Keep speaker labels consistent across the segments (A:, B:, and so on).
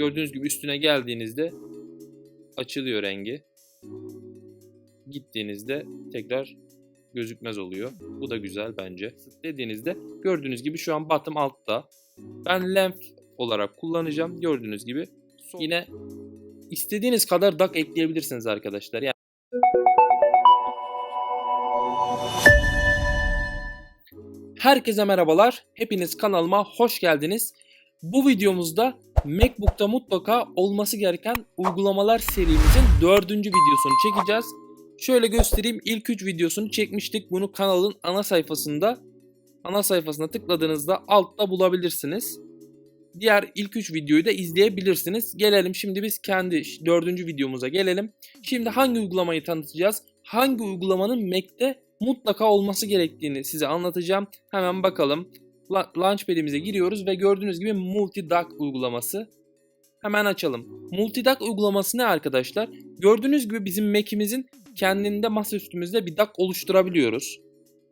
A: Gördüğünüz gibi üstüne geldiğinizde açılıyor rengi. Gittiğinizde tekrar gözükmez oluyor. Bu da güzel bence. Dediğinizde gördüğünüz gibi şu an bottom altta. Ben length olarak kullanacağım. Gördüğünüz gibi yine istediğiniz kadar duck ekleyebilirsiniz arkadaşlar. Yani Herkese merhabalar. Hepiniz kanalıma hoş geldiniz. Bu videomuzda MacBook'ta mutlaka olması gereken uygulamalar serimizin dördüncü videosunu çekeceğiz. Şöyle göstereyim. İlk 3 videosunu çekmiştik. Bunu kanalın ana sayfasında ana sayfasına tıkladığınızda altta bulabilirsiniz. Diğer ilk 3 videoyu da izleyebilirsiniz. Gelelim şimdi biz kendi dördüncü videomuza gelelim. Şimdi hangi uygulamayı tanıtacağız? Hangi uygulamanın Mac'te mutlaka olması gerektiğini size anlatacağım. Hemen bakalım. La- Launchpad'imize giriyoruz ve gördüğünüz gibi Multidock uygulaması. Hemen açalım. Multidock uygulaması ne arkadaşlar? Gördüğünüz gibi bizim Mac'imizin kendinde masaüstümüzde bir dock oluşturabiliyoruz.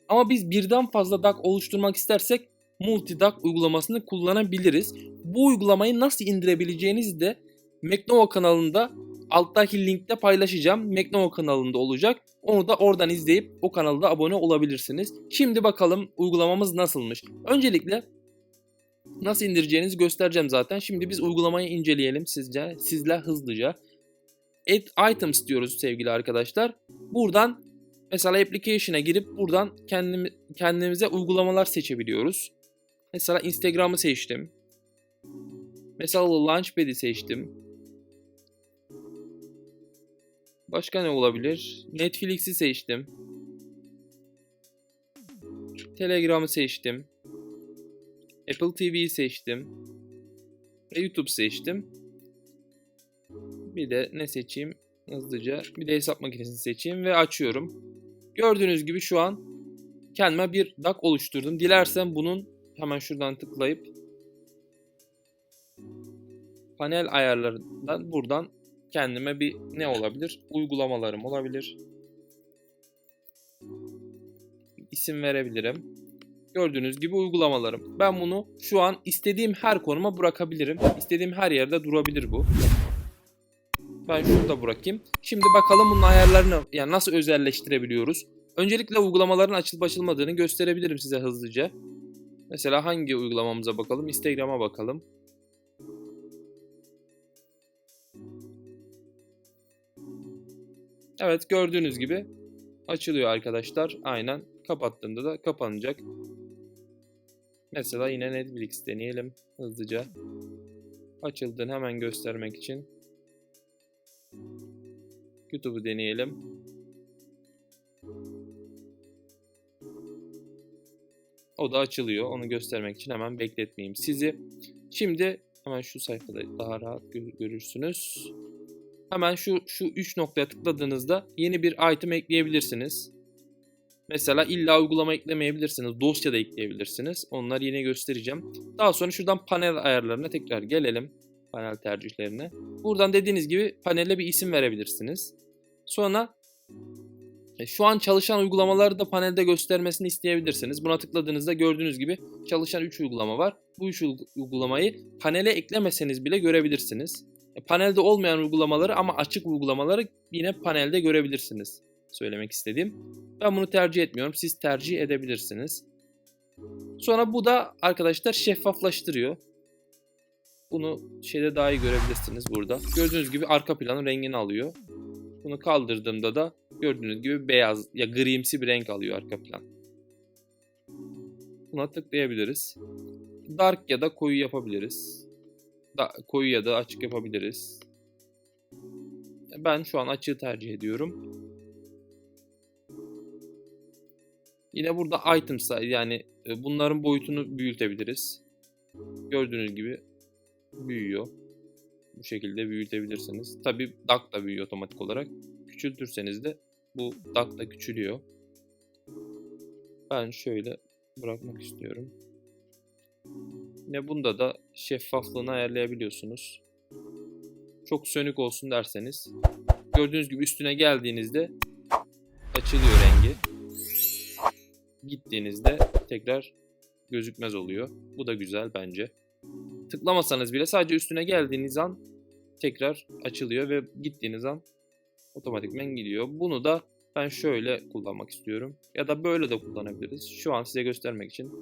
A: Ama biz birden fazla dock oluşturmak istersek Multidock uygulamasını kullanabiliriz. Bu uygulamayı nasıl indirebileceğinizi de Macnova kanalında alttaki linkte paylaşacağım. Macnova kanalında olacak. Onu da oradan izleyip o kanalda abone olabilirsiniz. Şimdi bakalım uygulamamız nasılmış. Öncelikle nasıl indireceğinizi göstereceğim zaten. Şimdi biz uygulamayı inceleyelim sizce, sizle hızlıca. Add items diyoruz sevgili arkadaşlar. Buradan mesela application'a girip buradan kendimi, kendimize uygulamalar seçebiliyoruz. Mesela Instagram'ı seçtim. Mesela Launchpad'i seçtim. Başka ne olabilir? Netflix'i seçtim. Telegram'ı seçtim. Apple TV'yi seçtim. Ve YouTube seçtim. Bir de ne seçeyim? Hızlıca bir de hesap makinesini seçeyim ve açıyorum. Gördüğünüz gibi şu an kendime bir DAC oluşturdum. Dilersem bunun hemen şuradan tıklayıp panel ayarlarından buradan kendime bir ne olabilir? Uygulamalarım olabilir. İsim verebilirim. Gördüğünüz gibi uygulamalarım. Ben bunu şu an istediğim her konuma bırakabilirim. İstediğim her yerde durabilir bu. Ben şurada bırakayım. Şimdi bakalım bunun ayarlarını yani nasıl özelleştirebiliyoruz. Öncelikle uygulamaların açılıp açılmadığını gösterebilirim size hızlıca. Mesela hangi uygulamamıza bakalım? Instagram'a bakalım. Evet gördüğünüz gibi açılıyor arkadaşlar. Aynen kapattığımda da kapanacak. Mesela yine Netflix deneyelim hızlıca. Açıldığını hemen göstermek için. YouTube'u deneyelim. O da açılıyor. Onu göstermek için hemen bekletmeyeyim sizi. Şimdi hemen şu sayfada daha rahat görürsünüz. Hemen şu şu 3 noktaya tıkladığınızda yeni bir item ekleyebilirsiniz. Mesela illa uygulama eklemeyebilirsiniz. Dosya da ekleyebilirsiniz. Onları yine göstereceğim. Daha sonra şuradan panel ayarlarına tekrar gelelim. Panel tercihlerine. Buradan dediğiniz gibi panele bir isim verebilirsiniz. Sonra e, şu an çalışan uygulamaları da panelde göstermesini isteyebilirsiniz. Buna tıkladığınızda gördüğünüz gibi çalışan 3 uygulama var. Bu 3 uygulamayı panele eklemeseniz bile görebilirsiniz. Panelde olmayan uygulamaları ama açık uygulamaları yine panelde görebilirsiniz. Söylemek istediğim. Ben bunu tercih etmiyorum. Siz tercih edebilirsiniz. Sonra bu da arkadaşlar şeffaflaştırıyor. Bunu şeyde daha iyi görebilirsiniz burada. Gördüğünüz gibi arka planın rengini alıyor. Bunu kaldırdığımda da gördüğünüz gibi beyaz ya grimsi bir renk alıyor arka plan. Buna tıklayabiliriz. Dark ya da koyu yapabiliriz. Koyu ya da açık yapabiliriz. Ben şu an açığı tercih ediyorum. Yine burada items yani e, bunların boyutunu büyütebiliriz. Gördüğünüz gibi büyüyor. Bu şekilde büyütebilirsiniz. Tabi DAC da büyüyor otomatik olarak. Küçültürseniz de bu DAC da küçülüyor. Ben şöyle bırakmak istiyorum. Yine bunda da şeffaflığını ayarlayabiliyorsunuz. Çok sönük olsun derseniz gördüğünüz gibi üstüne geldiğinizde açılıyor rengi. Gittiğinizde tekrar gözükmez oluyor. Bu da güzel bence. tıklamasanız bile sadece üstüne geldiğiniz an tekrar açılıyor ve gittiğiniz an otomatikmen gidiyor. Bunu da ben şöyle kullanmak istiyorum. Ya da böyle de kullanabiliriz. Şu an size göstermek için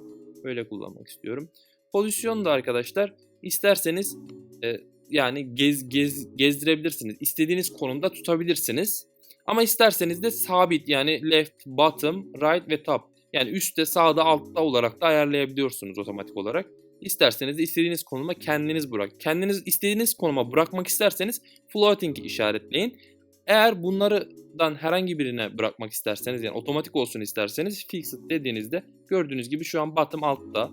A: böyle kullanmak istiyorum. Pozisyon da arkadaşlar isterseniz e, yani gez, gez gezdirebilirsiniz. İstediğiniz konumda tutabilirsiniz. Ama isterseniz de sabit yani left, bottom, right ve top. Yani üstte, sağda, altta olarak da ayarlayabiliyorsunuz otomatik olarak. İsterseniz de istediğiniz konuma kendiniz bırak. Kendiniz istediğiniz konuma bırakmak isterseniz floating işaretleyin. Eğer bunlardan herhangi birine bırakmak isterseniz yani otomatik olsun isterseniz fixed dediğinizde gördüğünüz gibi şu an bottom altta.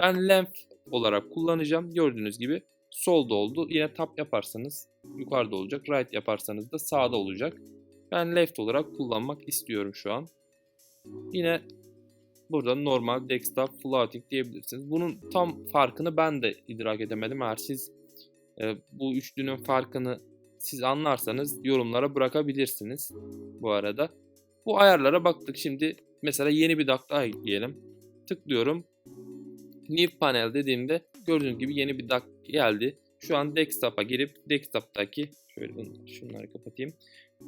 A: Ben length olarak kullanacağım. Gördüğünüz gibi solda oldu. Yine tap yaparsanız yukarıda olacak. Right yaparsanız da sağda olacak. Ben left olarak kullanmak istiyorum şu an. Yine burada normal desktop floating diyebilirsiniz. Bunun tam farkını ben de idrak edemedim. Eğer siz e, bu üçlünün farkını siz anlarsanız yorumlara bırakabilirsiniz bu arada. Bu ayarlara baktık şimdi mesela yeni bir dak daha ekleyelim. Tıklıyorum. New panel dediğimde gördüğünüz gibi yeni bir dak geldi. Şu an desktop'a girip desktop'taki şöyle şunları kapatayım.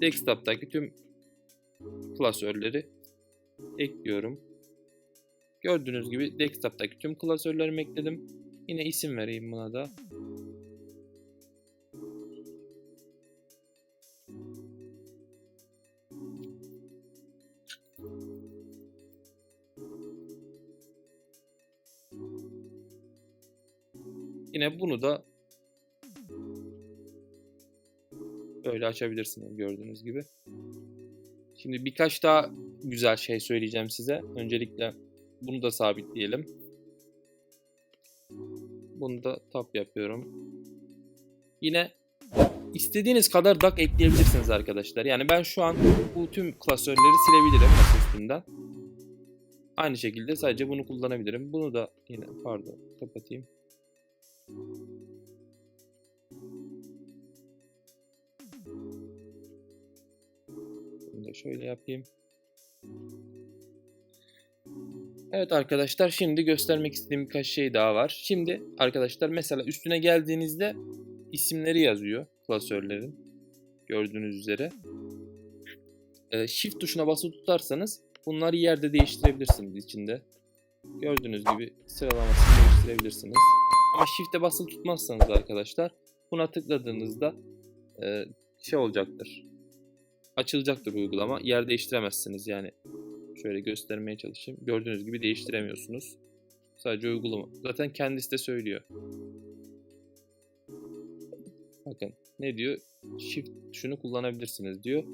A: Desktop'taki tüm klasörleri ekliyorum. Gördüğünüz gibi desktop'taki tüm klasörlerimi ekledim. Yine isim vereyim buna da. Yine bunu da böyle açabilirsiniz gördüğünüz gibi. Şimdi birkaç daha güzel şey söyleyeceğim size. Öncelikle bunu da sabitleyelim. Bunu da tap yapıyorum. Yine istediğiniz kadar DAC ekleyebilirsiniz arkadaşlar. Yani ben şu an bu tüm klasörleri silebilirim masa üstünden. Aynı şekilde sadece bunu kullanabilirim. Bunu da yine pardon kapatayım. Bunu da şöyle yapayım. Evet arkadaşlar şimdi göstermek istediğim birkaç şey daha var. Şimdi arkadaşlar mesela üstüne geldiğinizde isimleri yazıyor klasörlerin. Gördüğünüz üzere. Ee, Shift tuşuna basılı tutarsanız bunları yerde değiştirebilirsiniz içinde. Gördüğünüz gibi sıralamasını değiştirebilirsiniz. Ama Shift'e basılı tutmazsanız arkadaşlar buna tıkladığınızda e, şey olacaktır. Açılacaktır uygulama. Yer değiştiremezsiniz yani. Şöyle göstermeye çalışayım. Gördüğünüz gibi değiştiremiyorsunuz. Sadece uygulama. Zaten kendisi de söylüyor. Bakın ne diyor? Shift tuşunu kullanabilirsiniz diyor.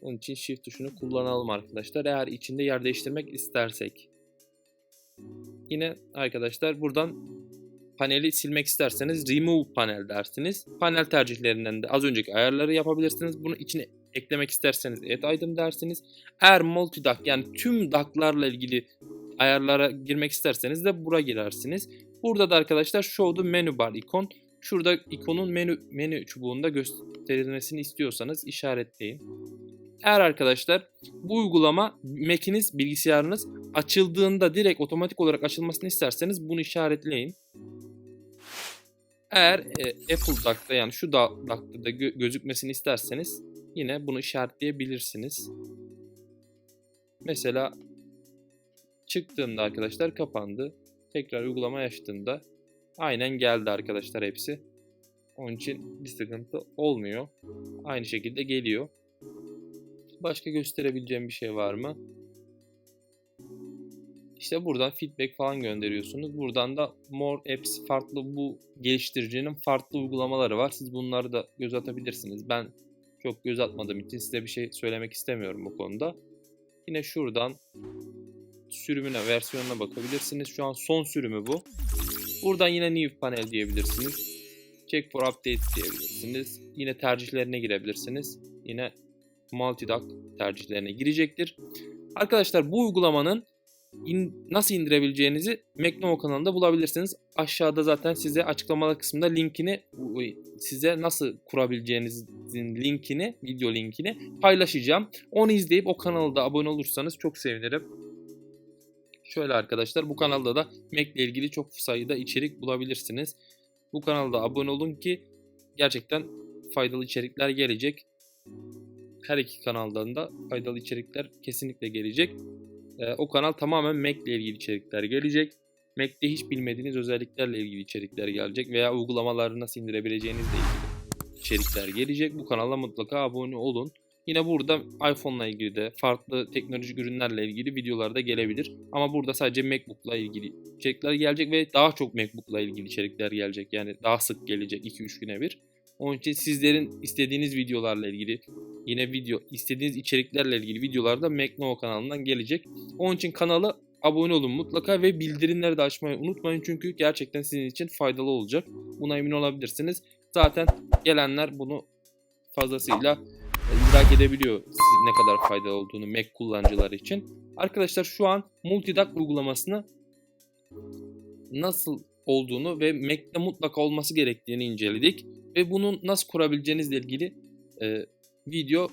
A: Onun için Shift tuşunu kullanalım arkadaşlar. Eğer içinde yer değiştirmek istersek. Yine arkadaşlar buradan paneli silmek isterseniz remove panel dersiniz. Panel tercihlerinden de az önceki ayarları yapabilirsiniz. Bunu içine eklemek isterseniz add item dersiniz. Eğer multi duct yani tüm ductlarla ilgili ayarlara girmek isterseniz de bura girersiniz. Burada da arkadaşlar show menu bar ikon. Şurada ikonun menü menü çubuğunda gösterilmesini istiyorsanız işaretleyin. Eğer arkadaşlar bu uygulama Mac'iniz, bilgisayarınız açıldığında direkt otomatik olarak açılmasını isterseniz bunu işaretleyin. Eğer e, Apple Duck'ta yani şu da Duck'ta da gö- gözükmesini isterseniz yine bunu işaretleyebilirsiniz. Mesela çıktığında arkadaşlar kapandı. Tekrar uygulama açtığında aynen geldi arkadaşlar hepsi. Onun için bir sıkıntı olmuyor. Aynı şekilde geliyor. Başka gösterebileceğim bir şey var mı? İşte buradan feedback falan gönderiyorsunuz. Buradan da more apps farklı bu geliştiricinin farklı uygulamaları var. Siz bunları da göz atabilirsiniz. Ben çok göz atmadığım için size bir şey söylemek istemiyorum bu konuda. Yine şuradan sürümüne, versiyonuna bakabilirsiniz. Şu an son sürümü bu. Buradan yine new panel diyebilirsiniz. Check for update diyebilirsiniz. Yine tercihlerine girebilirsiniz. Yine multi-duct tercihlerine girecektir. Arkadaşlar bu uygulamanın in, nasıl indirebileceğinizi Meknomo kanalında bulabilirsiniz. Aşağıda zaten size açıklamalar kısmında linkini size nasıl kurabileceğinizin linkini, video linkini paylaşacağım. Onu izleyip o kanalda abone olursanız çok sevinirim. Şöyle arkadaşlar bu kanalda da Mac ile ilgili çok sayıda içerik bulabilirsiniz. Bu kanalda abone olun ki gerçekten faydalı içerikler gelecek. Her iki kanaldan da faydalı içerikler kesinlikle gelecek. Ee, o kanal tamamen Mac ile ilgili içerikler gelecek. Mac'te hiç bilmediğiniz özelliklerle ilgili içerikler gelecek veya uygulamaları nasıl indirebileceğinizle ilgili içerikler gelecek. Bu kanala mutlaka abone olun. Yine burada iPhone ile ilgili de farklı teknolojik ürünlerle ilgili videolar da gelebilir. Ama burada sadece MacBook ile ilgili içerikler gelecek ve daha çok MacBook ile ilgili içerikler gelecek. Yani daha sık gelecek 2-3 güne bir. Onun için sizlerin istediğiniz videolarla ilgili yine video istediğiniz içeriklerle ilgili videolar da MacNovo kanalından gelecek. Onun için kanala abone olun mutlaka ve bildirimleri de açmayı unutmayın çünkü gerçekten sizin için faydalı olacak. Buna emin olabilirsiniz. Zaten gelenler bunu fazlasıyla idrak edebiliyor ne kadar faydalı olduğunu Mac kullanıcıları için. Arkadaşlar şu an Multidock uygulamasını nasıl olduğunu ve Mac'te mutlaka olması gerektiğini inceledik. Ve bunu nasıl kurabileceğinizle ilgili e, video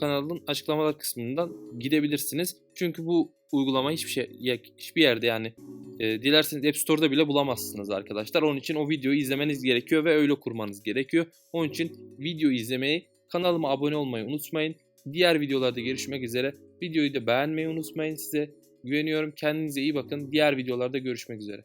A: kanalın açıklamalar kısmından gidebilirsiniz. Çünkü bu uygulama hiçbir şey hiçbir yerde yani e, dilerseniz App Store'da bile bulamazsınız arkadaşlar. Onun için o videoyu izlemeniz gerekiyor ve öyle kurmanız gerekiyor. Onun için video izlemeyi, kanalıma abone olmayı unutmayın. Diğer videolarda görüşmek üzere. Videoyu da beğenmeyi unutmayın size. Güveniyorum. Kendinize iyi bakın. Diğer videolarda görüşmek üzere.